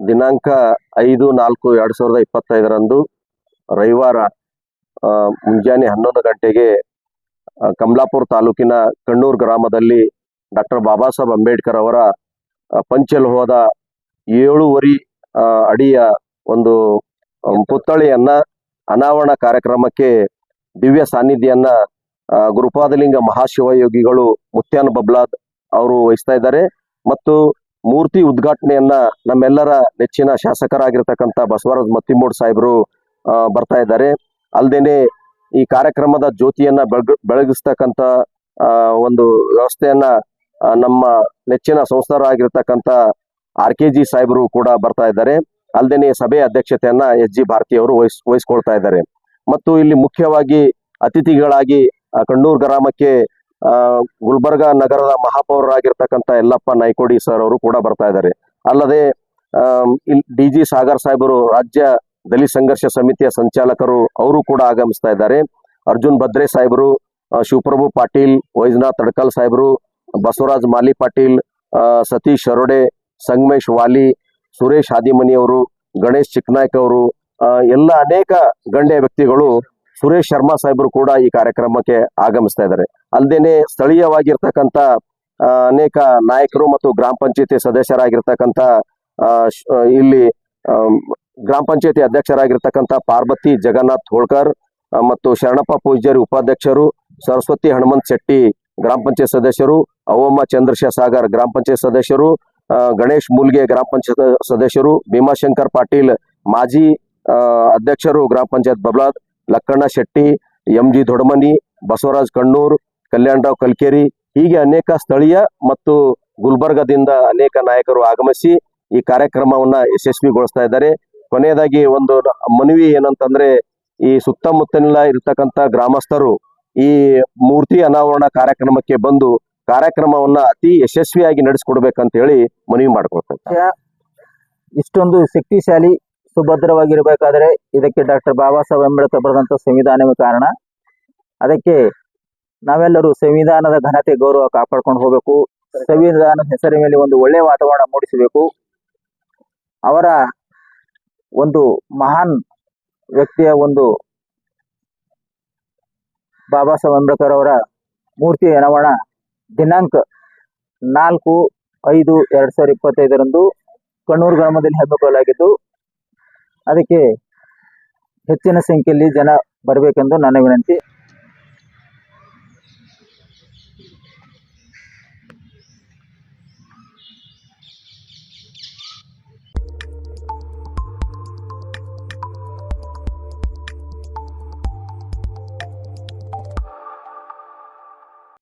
ದಿನಾಂಕ ಐದು ನಾಲ್ಕು ಎರಡು ಸಾವಿರದ ಇಪ್ಪತ್ತೈದರಂದು ರವಿವಾರ ಮುಂಜಾನೆ ಹನ್ನೊಂದು ಗಂಟೆಗೆ ಕಮಲಾಪುರ ತಾಲೂಕಿನ ಕಣ್ಣೂರು ಗ್ರಾಮದಲ್ಲಿ ಡಾಕ್ಟರ್ ಬಾಬಾ ಸಾಹೇಬ್ ಅಂಬೇಡ್ಕರ್ ಅವರ ಪಂಚಲೋಹದ ಏಳುವರಿ ಅಡಿಯ ಒಂದು ಪುತ್ಥಳಿಯನ್ನ ಅನಾವರಣ ಕಾರ್ಯಕ್ರಮಕ್ಕೆ ದಿವ್ಯ ಸಾನ್ನಿಧ್ಯವನ್ನ ಗುರುಪಾದಲಿಂಗ ಮಹಾಶಿವಯೋಗಿಗಳು ಮುತ್ಯಾನ ಬಬ್ಲಾದ್ ಅವರು ವಹಿಸ್ತಾ ಇದ್ದಾರೆ. ಮತ್ತು ಮೂರ್ತಿ ಉದ್ಘಾಟನೆಯನ್ನ ನಮ್ಮೆಲ್ಲರ ನೆಚ್ಚಿನ ಶಾಸಕರಾಗಿರ್ತಕ್ಕಂಥ ಬಸವರಾಜ್ ಮತ್ತಿಮೂಡ್ ಸಾಹೇಬರು ಬರ್ತಾ ಇದ್ದಾರೆ. ಅಲ್ಲದೇನೆ ಈ ಕಾರ್ಯಕ್ರಮದ ಜ್ಯೋತಿಯನ್ನ ಬೆಳಗ್, ಬೆಳಗಿಸ್ತಕ್ಕಂಥ ಒಂದು ವ್ಯವಸ್ಥೆಯನ್ನ ನಮ್ಮ ನೆಚ್ಚಿನ ಸಂಸ್ಥರಾಗಿರ್ತಕ್ಕಂಥ ಆರ್ ಕೆ ಜಿ ಸಾಹೇಬರು ಕೂಡ ಬರ್ತಾ ಇದ್ದಾರೆ. ಅಲ್ಲದೇನೆ ಸಭೆಯ ಅಧ್ಯಕ್ಷತೆಯನ್ನ ಎಸ್ ಜಿ ಭಾರತಿ ಅವರು ವಹಿಸ್, ವಹಿಸ್ಕೊಳ್ತಾ ಇದ್ದಾರೆ. ಮತ್ತು ಇಲ್ಲಿ ಮುಖ್ಯವಾಗಿ ಅತಿಥಿಗಳಾಗಿ ಕಣ್ಣೂರು ಗ್ರಾಮಕ್ಕೆ ಗುಲ್ಬರ್ಗ ನಗರದ ಮಹಾಪೌರರಾಗಿರ್ತಕ್ಕಂಥ ಯಲ್ಲಪ್ಪ ನಾಯ್ಕೋಡಿ ಸರ್ ಅವರು ಕೂಡ ಬರ್ತಾ ಇದ್ದಾರೆ. ಅಲ್ಲದೆ ಇಲ್ಲಿ ಡಿ ಜಿ ಸಾಗರ್ ಸಾಹೇಬರು ರಾಜ್ಯ ದಲಿತ ಸಂಘರ್ಷ ಸಮಿತಿಯ ಸಂಚಾಲಕರು ಅವರು ಕೂಡ ಆಗಮಿಸ್ತಾ ಇದ್ದಾರೆ. ಅರ್ಜುನ್ ಭದ್ರೆ ಸಾಹೇಬರು ಶಿವಪ್ರಭು ಪಾಟೀಲ್ ವೈಜ್ನಾಥ್ ತಡ್ಕಲ್ ಸಾಹೇಬರು, ಬಸವರಾಜ್ ಮಾಲಿ ಪಾಟೀಲ್ ಸತೀಶ್ ಶರೋಡೆ, ಸಂಗಮೇಶ್ ವಾಲಿ, ಸುರೇಶ್ ಹಾದಿಮನಿ ಅವರು ಗಣೇಶ್ ಚಿಕ್ನಾಯ್ಕ ಅವರು ಎಲ್ಲ ಅನೇಕ ಗಣ್ಯ ವ್ಯಕ್ತಿಗಳು ಸುರೇಶ್ ಶರ್ಮಾ ಸಾಹೇಬರು ಕೂಡ ಈ ಕಾರ್ಯಕ್ರಮಕ್ಕೆ ಆಗಮಿಸ್ತಾ ಇದ್ದಾರೆ. ಅಲ್ಲದೇನೆ ಸ್ಥಳೀಯವಾಗಿರ್ತಕ್ಕಂಥ ಅನೇಕ ನಾಯಕರು ಮತ್ತು ಗ್ರಾಮ ಪಂಚಾಯತಿ ಸದಸ್ಯರಾಗಿರ್ತಕ್ಕಂಥ ಇಲ್ಲಿ ಗ್ರಾಮ ಪಂಚಾಯತಿ ಅಧ್ಯಕ್ಷರಾಗಿರ್ತಕ್ಕಂಥ ಪಾರ್ವತಿ ಜಗನ್ನಾಥ್ ಹೋಳ್ಕರ್ ಮತ್ತು ಶರಣಪ್ಪ ಪೂಜಾರಿ ಉಪಾಧ್ಯಕ್ಷರು, ಸರಸ್ವತಿ ಹನುಮಂತ್ ಶೆಟ್ಟಿ ಗ್ರಾಮ ಪಂಚಾಯತ್ ಸದಸ್ಯರು, ಅವಮ್ಮ ಚಂದ್ರಶೇಖರ್ ಸಾಗರ್ ಗ್ರಾಮ ಪಂಚಾಯತ್ ಸದಸ್ಯರು ಗಣೇಶ್ ಮೂಲ್ಗೆ ಗ್ರಾಮ ಪಂಚಾಯತ್ ಸದಸ್ಯರು ಭೀಮಾಶಂಕರ್ ಪಾಟೀಲ್ ಮಾಜಿ ಅಧ್ಯಕ್ಷರು ಗ್ರಾಮ ಪಂಚಾಯತ್ ಬಬ್ಲಾದ್ ಲಕ್ಕಣ್ಣ ಶೆಟ್ಟಿ ಎಂ ಜಿ ದೊಡಮನಿ ಬಸವರಾಜ್ ಕಣ್ಣೂರ್, ಕಲ್ಯಾಣರಾವ್ ಕಲ್ಕೇರಿ ಹೀಗೆ ಅನೇಕ ಸ್ಥಳೀಯ ಮತ್ತು ಗುಲ್ಬರ್ಗದಿಂದ ಅನೇಕ ನಾಯಕರು ಆಗಮಿಸಿ ಈ ಕಾರ್ಯಕ್ರಮವನ್ನ ಯಶಸ್ವಿಗೊಳಿಸ್ತಾ ಇದ್ದಾರೆ. ಕೊನೆಯದಾಗಿ ಒಂದು ಮನವಿ ಏನಂತಂದ್ರೆ, ಈ ಸುತ್ತಮುತ್ತಲಿನ ಇರ್ತಕ್ಕಂಥ ಗ್ರಾಮಸ್ಥರು ಈ ಮೂರ್ತಿ ಅನಾವರಣ ಕಾರ್ಯಕ್ರಮಕ್ಕೆ ಬಂದು ಕಾರ್ಯಕ್ರಮವನ್ನ ಅತಿ ಯಶಸ್ವಿಯಾಗಿ ನಡೆಸ್ಕೊಡ್ಬೇಕಂತ ಹೇಳಿ ಮನವಿ ಮಾಡ್ಕೊಳ್ತಾರೆ ಇಷ್ಟೊಂದು ಶಕ್ತಿಶಾಲಿ ಸುಭದ್ರವಾಗಿರಬೇಕಾದ್ರೆ ಇದಕ್ಕೆ ಡಾಕ್ಟರ್ ಬಾಬಾ ಸಾಹೇಬ್ ಅಂಬೇಡ್ಕರ್ ಬರೆದಂಥ ಸಂವಿಧಾನವೇ ಕಾರಣ. ಅದಕ್ಕೆ ನಾವೆಲ್ಲರೂ ಸಂವಿಧಾನದ ಘನತೆ ಗೌರವ ಕಾಪಾಡ್ಕೊಂಡು ಹೋಗಬೇಕು. ಸಂವಿಧಾನದ ಹೆಸರಿನ ಮೇಲೆ ಒಂದು ಒಳ್ಳೆಯ ವಾತಾವರಣ ಮೂಡಿಸಬೇಕು. ಅವರ ಒಂದು ಮಹಾನ್ ವ್ಯಕ್ತಿಯ ಒಂದು ಬಾಬಾ ಸಾಹೇಬ್ ಅಂಬೇಡ್ಕರ್ ಅವರ ಮೂರ್ತಿ ಅನಾವರಣ ದಿನಾಂಕ ನಾಲ್ಕು ಐದು ಎರಡ್ ಸಾವಿರದ ಇಪ್ಪತ್ತೈದರಂದು ಕಣ್ಣೂರು ಗ್ರಾಮದಲ್ಲಿ ಹಮ್ಮಿಕೊಳ್ಳಲಾಗಿದ್ದು ಅದಕ್ಕೆ ಹೆಚ್ಚಿನ ಸಂಖ್ಯೆಯಲ್ಲಿ ಜನ ಬರಬೇಕೆಂದು ನನ್ನ ವಿನಂತಿ